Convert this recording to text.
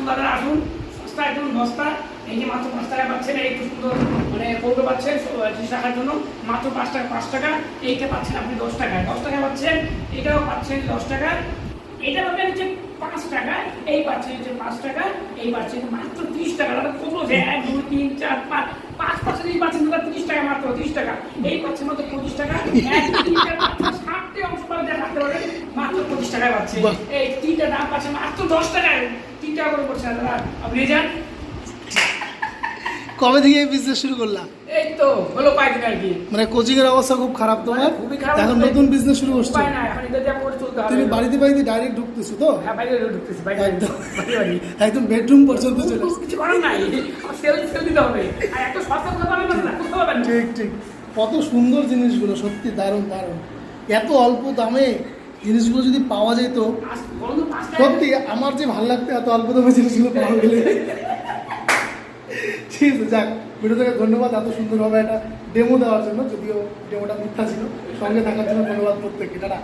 আসুন দাদা আসুন সস্তা একদম সস্তা এই যে মাত্র পাঁচ টাকা পাচ্ছেন এই একটু সুন্দর মানে কৌটো পাচ্ছেন জিনিস রাখার জন্য মাত্র পাঁচ টাকা পাঁচ টাকা এইটা পাচ্ছেন আপনি দশ টাকায় দশ টাকা পাচ্ছেন এটাও পাচ্ছেন দশ টাকা এটা পাবেন হচ্ছে পাঁচ টাকা এই পাচ্ছেন হচ্ছে পাঁচ টাকা এই পাচ্ছেন মাত্র ত্রিশ টাকা। দাদা কত যে এক দুই তিন চার পাঁচ পাঁচ পার্সেন্ট এই পাচ্ছেন দাদা ত্রিশ টাকা মাত্র ত্রিশ টাকা। এই পাচ্ছেন মাত্র পঁচিশ টাকা এক তিন চার পাঁচ ছয়, সাতটি অংশ পাবেন রাখতে পারবেন মাত্র পঁচিশ টাকায় পাচ্ছে এই তিনটা দাম পাচ্ছেন মাত্র দশ টাকায়। করে দাদা আপনি যান। কবে থেকে বিজনেস শুরু করলা? এই তো হলো কয়েকদিন আর কি। মানে কোচিং এর অবস্থা খুব খারাপ তোমার খুবই খারাপ এখন নতুন বিজনেস শুরু করছ। নাই এখন এটা যেমন করে চলতে হবে। তুমি বাড়িতে বাড়িতে ডাইরেক্ট ঢুকতেছো তো? হ্যাঁ বাইরে ঢুকতেছি বাইরে একদম। বাড়ি বাড়ি একদম বেডরুম পর্যন্ত চলে। কিছু করার নাই। সেল সেল দিতে হবে। আর এত সস্তা না না। ঠিক ঠিক। কত সুন্দর জিনিসগুলো সত্যি দারুণ দারুণ। এত অল্প দামে জিনিসগুলো যদি পাওয়া যেত সত্যি, আমার যে ভালো লাগতো, এত অল্প দামে ছিল পাওয়া গেলে। ঠিক আছে, যাক ভিডিও থেকে ধন্যবাদ, এত সুন্দরভাবে একটা ডেমো দেওয়ার জন্য, যদিও ডেমোটা মিথ্যা ছিল। সঙ্গে থাকার জন্য ধন্যবাদ প্রত্যেককে, টাটা।